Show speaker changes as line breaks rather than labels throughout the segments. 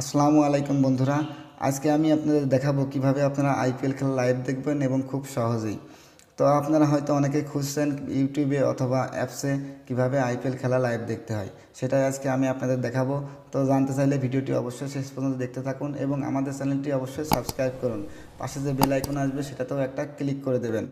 আসসালামু আলাইকুম বন্ধুরা। আজকে আমি আপনাদের দেখাবো কীভাবে আপনারা আইপিএল খেলা লাইভ দেখবেন এবং খুব সহজেই। তো আপনারা হয়তো অনেকে খুঁজছেন ইউটিউবে অথবা অ্যাপসে কীভাবে আইপিএল খেলা লাইভ দেখতে হয়। সেটাই আজকে আমি আপনাদের দেখাবো। তো জানতে চাইলে ভিডিওটি অবশ্যই শেষ পর্যন্ত দেখতে থাকুন এবং আমাদের চ্যানেলটি অবশ্যই সাবস্ক্রাইব করুন। পাশে যে বেল আইকন আসবে সেটাতেও একটা ক্লিক করে দেবেন।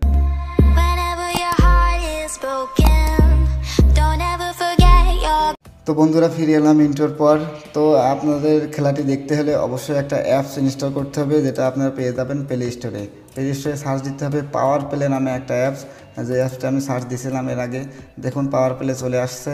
তো বন্ধুরা ফিরে এলাম ইন্টোর পর। তো আপনাদের খেলাটি দেখতে হলে অবশ্যই একটা অ্যাপস ইনস্টল করতে হবে, যেটা আপনারা পেয়ে যাবেন প্লে স্টোরে প্লে স্টোরে সার্চ দিতে হবে পাওয়ার প্লে নামে একটা অ্যাপস। যে অ্যাপসটা আমি সার্চ দিয়েছিলাম এর আগে। দেখুন পাওয়ার প্লে চলে আসছে।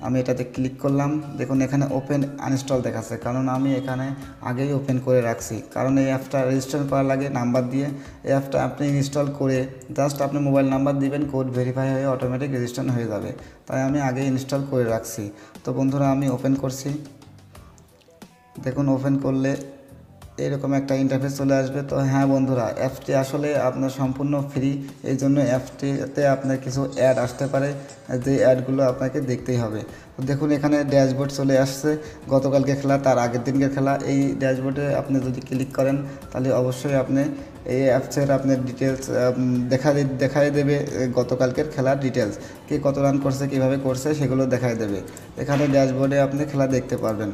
আমি এটাতে ক্লিক করলাম। দেখুন, এখানে ওপেন আনইনস্টল দেখাচ্ছে। কারণ আমি এখানে আগেই ওপেন করে রাখছি। কারণ এই অ্যাপটা রেজিস্টার করা লাগে নাম্বার দিয়ে। এই অ্যাপটা আপনি ইনস্টল করে জাস্ট আপনি মোবাইল নাম্বার দিবেন কোড ভেরিফাই হয়ে অটোমেটিক রেজিস্টার হয়ে যাবে। তাই আমি আগে ইনস্টল করে রাখছি। তো বন্ধুরা, আমি ওপেন করছি। দেখুন ওপেন করলে এরকম একটা ইন্টারফেস চলে আসবে। তো হ্যাঁ বন্ধুরা অ্যাপটি আসলে আপনার সম্পূর্ণ ফ্রি এই জন্য অ্যাপটিতে আপনার কিছু অ্যাড আসতে পারে, যে অ্যাডগুলো আপনাকে দেখতেই হবে। দেখুন, এখানে ড্যাশবোর্ড চলে আসছে। গতকালকে খেলা, তার আগের দিনকে খেলা। এই ড্যাশবোর্ডে আপনি যদি ক্লিক করেন, তাহলে অবশ্যই আপনি এই অ্যাপসের আপনার ডিটেলস দেখা দেখাই দেবে গতকালকের খেলার ডিটেলস কে কত রান করছে, কীভাবে করছে, সেগুলো দেখাই দেবে। এখানে ড্যাশবোর্ডে আপনি খেলা দেখতে পারবেন।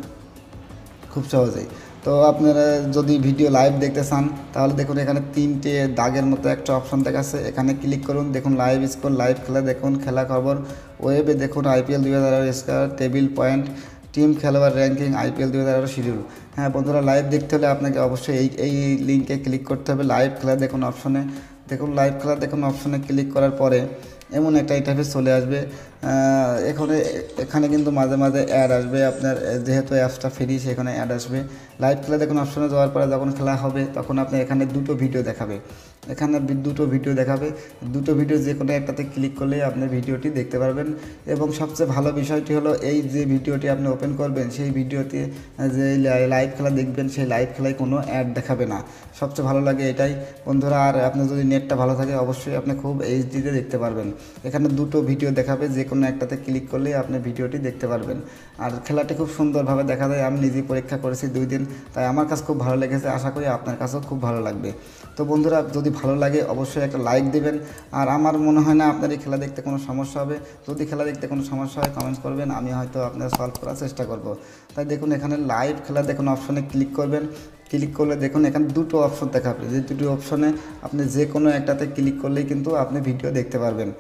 খুব সহজেই। তো আপনারা যদি ভিডিও লাইভ দেখতে চান, তাহলে দেখুন এখানে তিনটে দাগের মতো একটা অপশন দেখাচ্ছে। এখানে ক্লিক করুন, দেখুন লাইভ স্কোর লাইভ খেলা, দেখুন খেলা খবর। ওয়েবে দেখুন আইপিএল দুই হাজার স্কোয়ার টেবিল পয়েন্ট টিম খেলোয়াড় র্যাঙ্কিং আইপিএল দুই হাজার শিডিউল। হ্যাঁ বন্ধুরা লাইভ দেখতে হলে আপনাকে অবশ্যই এই এই লিঙ্কে ক্লিক করতে হবে। লাইভ খেলা দেখুন অপশনে দেখুন লাইভ খেলা দেখুন অপশনে ক্লিক করার পরে এমন একটা ইন্টারফেস চলে আসবে। এখানে এখানে কিন্তু মাঝে মাঝে অ্যাড আসবে। আপনার যেহেতু অ্যাপসটা ফ্রি সেখানে অ্যাড আসবে। লাইভ খেলা দেখুন অপশনে যাওয়ার পরে যখন খেলা হবে, তখন আপনি এখানে দুটো ভিডিও দেখাবে। এখানে দুটো ভিডিও দেখাবে। দুটো ভিডিও যে কোনো একটাতে ক্লিক করলে আপনি ভিডিওটি দেখতে পারবেন। এবং সবচেয়ে ভালো বিষয়টি হলো, এই যে ভিডিওটি আপনি ওপেন করবেন, সেই ভিডিওতে যে লাইভ খেলা দেখবেন, সেই লাইভ খেলায় কোনো অ্যাড দেখাবে না। সবচেয়ে ভালো লাগে এটাই। বন্ধুরা, আর আপনার যদি নেটটা ভালো থাকে, অবশ্যই আপনি খুব এইচডিতে দেখতে পারবেন। এখানে দুটো ভিডিও দেখাবে, যে কোনো একটাতে ক্লিক করলেই আপনি ভিডিওটি দেখতে পারবেন। আর খেলাটি খুব সুন্দরভাবে দেখা যায়, আমি নিজেই পরীক্ষা করেছি দুই দিন, তাই আমার কাছে খুব ভালো লেগেছে, আশা করি আপনার কাছেও খুব ভালো লাগবে। তো বন্ধুরা, যদি ভালো লাগে অবশ্যই একটা লাইক দেবেন, আর আমার মনে হয় না আপনার এই খেলা দেখতে কোনো সমস্যা হবে। যদি খেলা দেখতে কোনো সমস্যা হয় কমেন্টস করবেন, আমি হয়তো আপনার সলভ করার চেষ্টা করব। তাই দেখুন, এখানে লাইভ খেলা দেখুন অপশনে ক্লিক করবেন। ক্লিক করলে দেখুন, এখানে দুটো অপশন দেখাবে যে দুটো অপশনে আপনি যে কোনো একটাতে ক্লিক করলেই কিন্তু আপনি ভিডিও দেখতে পারবেন।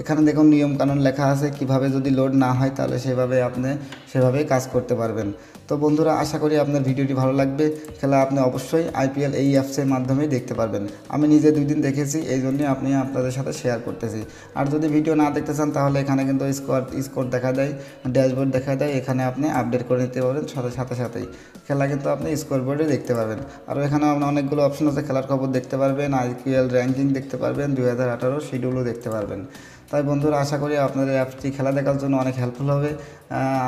এখানে দেখুন নিয়ম কানুন লেখা আছে, কীভাবে যদি লোড না হয় তাহলে সেভাবে আপনি সেভাবেই কাজ করতে পারবেন। তো বন্ধুরা, আশা করি আপনার ভিডিওটি ভালো লাগবে। খেলা আপনি অবশ্যই আইপিএল এই অ্যাপসের মাধ্যমেই দেখতে পারবেন। আমি নিজে দুই দিন দেখেছি, এই জন্যই আপনি আপনাদের সাথে শেয়ার করতেছি। আর যদি ভিডিও না দেখতে চান, তাহলে এখানে কিন্তু স্কোর স্কোর দেখা দেয় ড্যাশবোর্ড দেখা দেয়, এখানে আপনি আপডেট করে নিতে পারবেন সাথে সাথে, সাথেই। খেলা কিন্তু আপনি স্কোর বোর্ডে দেখতে পারবেন। আর এখানে আপনার অনেকগুলো অপশন আছে, খেলার খবর দেখতে পারবেন আইপিএল র্যাঙ্কিং দেখতে পারবেন, দুই হাজার আঠারো শিডিউলও দেখতে পারবেন। তাই বন্ধুরা, আশা করি আপনাদের অ্যাপটি খেলা দেখার জন্য অনেক হেল্পফুল হবে।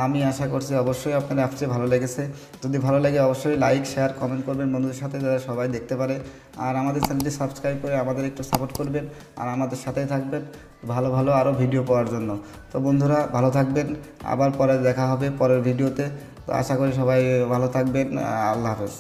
আমি আশা করছি অবশ্যই আপনার অ্যাপটি ভালো লেগেছে। যদি ভালো লাগে অবশ্যই লাইক শেয়ার কমেন্ট করবেন বন্ধুদের সাথে যারা সবাই দেখতে পারে। আর আমাদের চ্যানেলটি সাবস্ক্রাইব করে আমাদের একটু সাপোর্ট করবেন আর আমাদের সাথেই থাকবেন ভালো ভালো আরও ভিডিও পাওয়ার জন্য। তো বন্ধুরা, ভালো থাকবেন। আবার পরে দেখা হবে পরের ভিডিওতে তো। আশা করি সবাই ভালো থাকবেন। আল্লাহ হাফেজ।